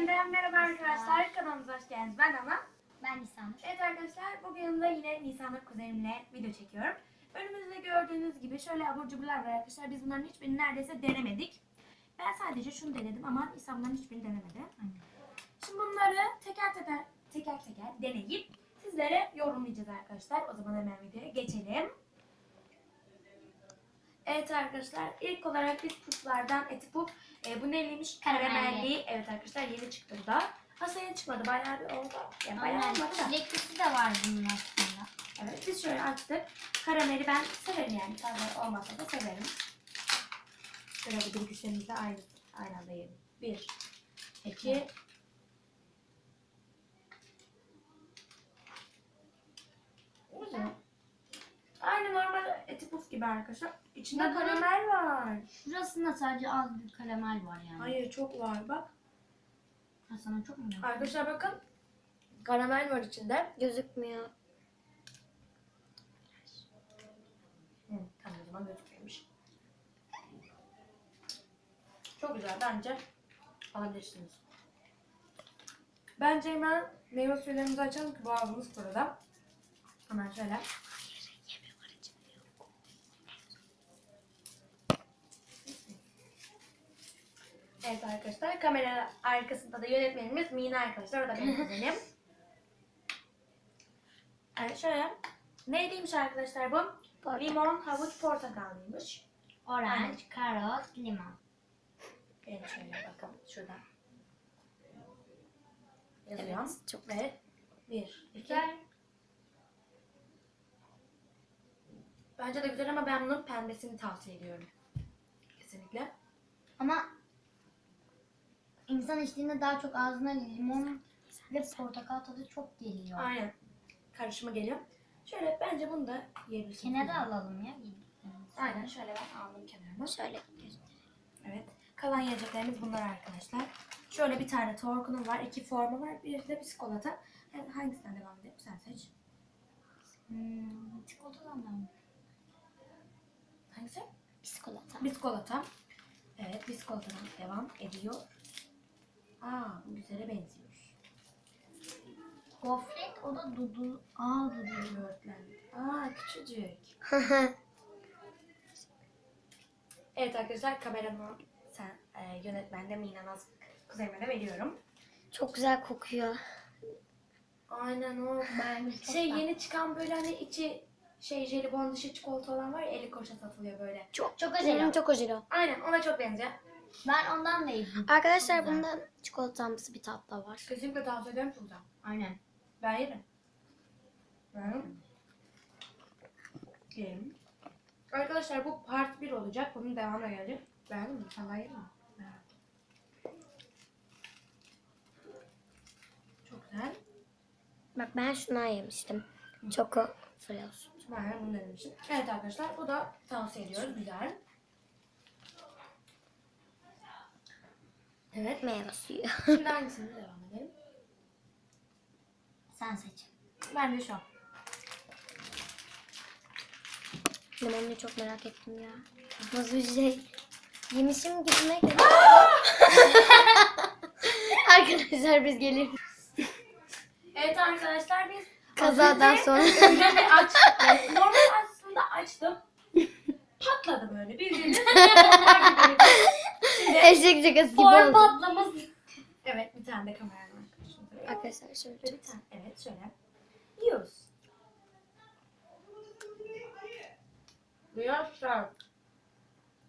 Yeniden merhaba arkadaşlar. Kanalımıza hoş geldiniz. Ben Ana. Ben Nisan'ım. Evet arkadaşlar bugün de yine Nisan'la kuzenimle video çekiyorum. Önümüzde gördüğünüz gibi şöyle abur cuburlar var arkadaşlar. Biz bunların hiçbirini neredeyse denemedik. Ben sadece şunu denedim ama Nisan bunların hiçbirini denemedi. Şimdi bunları teker teker teker teker deneyip sizlere yorumlayacağız arkadaşlar. O zaman hemen videoya geçelim. Evet arkadaşlar ilk olarak biz puflardan eti puf. E, bu neliymiş? Karamelli. Evet arkadaşlar yeni çıktı bu da. Aslında yeni çıkmadı bayağı bir oldu. Yani bayağı Aynen. olmadı da. Çileklisi de var bunun aslında. Evet biz şöyle açtık. Karameli ben severim yani. Tadı olmasa da severim. Şöyle bir de aynı, aynı anda yiyelim. Bir, iki, Güzel. Aynı normal eti puf gibi arkadaşlar. İçinde Bakın. karamel var. Şurasında sadece az bir karamel var yani. Hayır çok var bak. Ha, sana çok mu geldi? Arkadaşlar bakın. Karamel var içinde. Gözükmüyor. Hı, tamam o zaman gözükmemiş. Çok güzel bence alabilirsiniz. Bence hemen meyve suyularımızı açalım ki boğazımız kurudu. Hemen şöyle. Evet arkadaşlar kamera arkasında da yönetmenimiz Mina arkadaşlar. O da benim kuzenim. Evet şöyle. Neyliymiş arkadaşlar bu? Portakal. Limon, havuç, portakallıymış. Orange, karot, limon. Gelin şöyle bakalım şuradan. Yazıyor. Evet, çok Ve bir, iki. Güzel. Bence de güzel ama ben bunun pembesini tavsiye ediyorum. Kesinlikle. Ama insan içtiğinde daha çok ağzına limon ve portakal tadı çok geliyor. Aynen. Karışımı geliyor. Şöyle bence bunu da yiyebilirsiniz. Kenara alalım ya. Aynen şöyle ben aldım kenarına. Şöyle. Evet. Kalan yiyeceklerimiz bunlar arkadaşlar. Şöyle bir tane torkunum var. iki formu var. Bir de biskolata. Yani hangisinden devam edelim? Sen seç. Hmm, çikolatadan da mı? Hangisi? Biskolata. Biskolata. Evet, biskolatadan devam ediyor. Aa, bu güzele benziyor. Gofret o da dudu. Aa dudu. Böğürtlen. Aa, küçücük. Evet arkadaşlar, kameramı sen e, yönetmende Mina Naz kuzenime de veriyorum. Çok güzel kokuyor. Aynen o. Ben Şey yeni çıkan böyle hani içi şey jelibon dışı çikolata olan var ya 50 kuruşa satılıyor böyle. Çok Çok. Hmm, çok acele. Aynen ona çok benziyor. Ben ondan da yedim. Arkadaşlar Güzel. bunda çikolatamsı bir tat da var. Kesinlikle tavsiye ederim çok güzel. Aynen. Ben yerim. Ben yerim. Arkadaşlar bu part 1 olacak. Bunun devamı gelecek. Beğendin mi? Sen daha yedin mi? Çok güzel. Bak ben şundan yemiştim. Çoko flos. Ben bunu denemiştim. Evet arkadaşlar bu da tavsiye ediyoruz. Güzel. Evet. Meyve suyu. Şimdi hangisini devam edelim? Sen seç. Bence şu. Limonunu çok merak ettim ya. Nasıl bir şey? Yemişim gitmek. Arkadaşlar biz geliyoruz. Evet arkadaşlar biz Kazadan az önce sonra. yani normal aslında açtım. Patladı böyle bildiğiniz. Şimdi Eşek şakası gibi form oldu. patlaması. Evet bir tane de kameranın arkadaşımıza. Arkadaşlar şöyle. Bir tane. Evet şöyle. Yiyoruz. Duyuyorsun.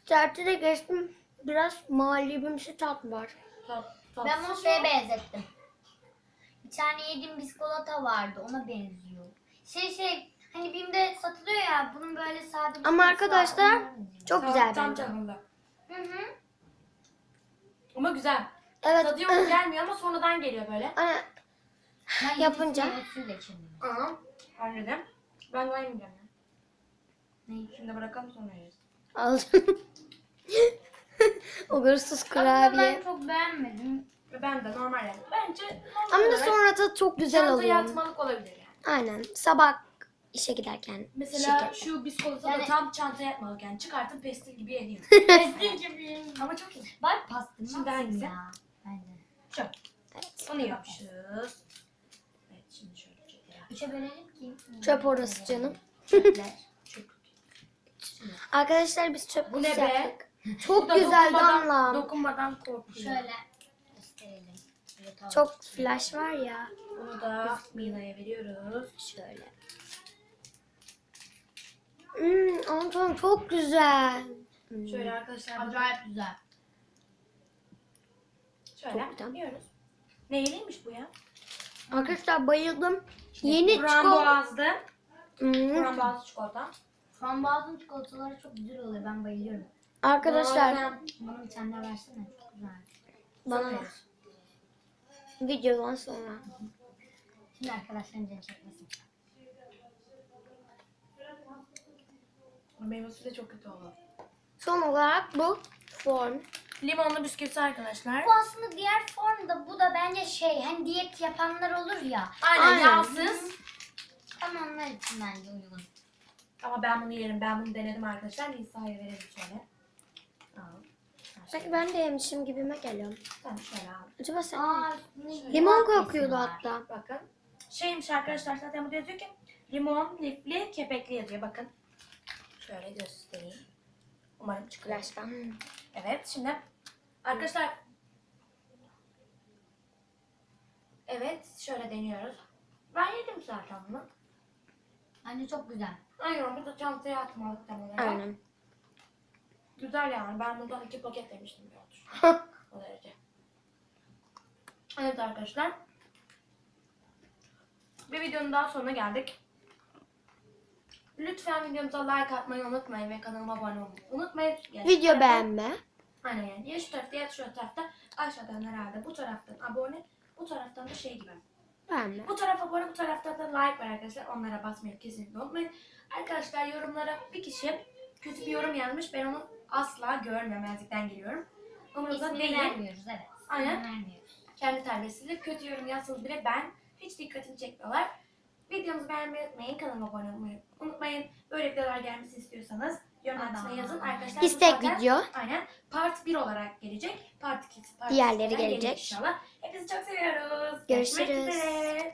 Serti de geçtim. Biraz muhallebimsi tat var. Tat, tat. Ben bunu şeye benzettim. Bir tane yediğim biskolata vardı. Ona benziyor. Şey şey hani BİM'de satılıyor ya bunun böyle sade bir Ama biskolası var, arkadaşlar, ona benziyor. Çok güzel Tam bence. Hı hı. Ama güzel. Evet. Tadı yok gelmiyor ama sonradan geliyor böyle. Hani Ben Yapınca? Aha. De. Ben de aynı yiyeceğim ya. Ne? Şimdi bırakalım sonra yeriz. aldım. Uğursuz Aslında kurabiye. ben çok beğenmedim. Ve ben de normal yani. Bence normal Ama da olarak sonra tadı çok güzel çantaya oluyor. atmalık olabilir yani. Aynen. Sabah işe giderken. Mesela şeker. şu biskolata da Yani- tam çantaya atmalık yani. Çıkartıp pestil gibi yediğim. Pestil gibi. Ama çok iyi. Bak pastırma Şimdi hangisi? ya. Bence. Şu. Onu yapmışız. Evet şimdi şöyle çöpleri Üçe bölelim ki. Çöp orası canım. Çöpler. Çöp. Arkadaşlar biz çöp Bu ne kutusu be? yaptık. Çok da güzel dokunmadan- damla. Dokunmadan korkuyor. Şöyle gösterelim. Şöyle. Çok flash var ya. Bunu da Mila'ya veriyoruz. Şöyle. Hmm, Anton çok güzel. Hmm. Şöyle arkadaşlar bu da Acayip güzel. şöyle güzel. yiyoruz. Neyliymiş bu ya? Arkadaşlar bayıldım. Yeni çikolata. Frambuazlı. Hmm. Frambuazlı çikolata. Frambuazın çikolataları çok güzel oluyor. Ben bayılıyorum. Arkadaşlar Bazen Bana bir tane daha versene. Çok güzel. bana severiz. videodan sonra. Şimdi arkadaşların canı çekmesin. Meyvesi de çok kötü oldu. Son olarak bu form. Limonlu bisküvisi arkadaşlar. Bu aslında diğer formda bu da bence şey hani diyet yapanlar olur ya. Aynen, Aynen. yağsız. Tam onlar için bence uygun. Ama ben bunu yerim. Ben bunu denedim arkadaşlar. Nisa'ya verelim şöyle. Al. Sanki ben de yemişim gibime geliyor. Tamam şöyle al. Acaba sen Aa, Limon kokuyordu hatta. Bakın. Şeymiş arkadaşlar zaten burada yazıyor ki limon, lifli, kepekli yazıyor. Bakın. Şöyle göstereyim. Umarım çıkıyor. Flash'tan. Hmm. Evet şimdi arkadaşlar Evet şöyle deniyoruz. Ben yedim zaten bunu. Bence çok güzel. Aynen bu da çantaya atmalık olarak. Aynen. Güzel yani. Ben bundan iki paket demiştim bir olmuş. O derece. Evet arkadaşlar. Bir videonun daha sonuna geldik. Lütfen videomuza like atmayı unutmayın ve kanalıma abone olmayı unutmayın. Ya şu Video tarafta- beğenme. Aynen yani. Ya şu tarafta ya şu tarafta. Aşağıdan herhalde bu taraftan abone. Bu taraftan da şey gibi. Beğenme. Bu tarafa abone, bu tarafta da like var arkadaşlar. Onlara basmayı kesinlikle unutmayın. Arkadaşlar yorumlara bir kişi kötü bir yorum yazmış. Ben onu asla görmemezlikten geliyorum. Umurumda değil. vermiyoruz evet. Aynen. Vermiyoruz. Kendi terbiyesizlik. Kötü yorum yazsanız bile ben hiç dikkatimi çekmiyorlar. Videomuzu beğenmeyi unutmayın. Kanalıma abone olmayı unutmayın. Böyle videolar gelmesini istiyorsanız yorum altına yazın. Arkadaşlar bu İstek zaten- video. Aynen. Part 1 olarak gelecek. Part 2, part Diğerleri falan gelecek. inşallah. Hepinizi çok seviyoruz. Görüşürüz. Görüşmek üzere.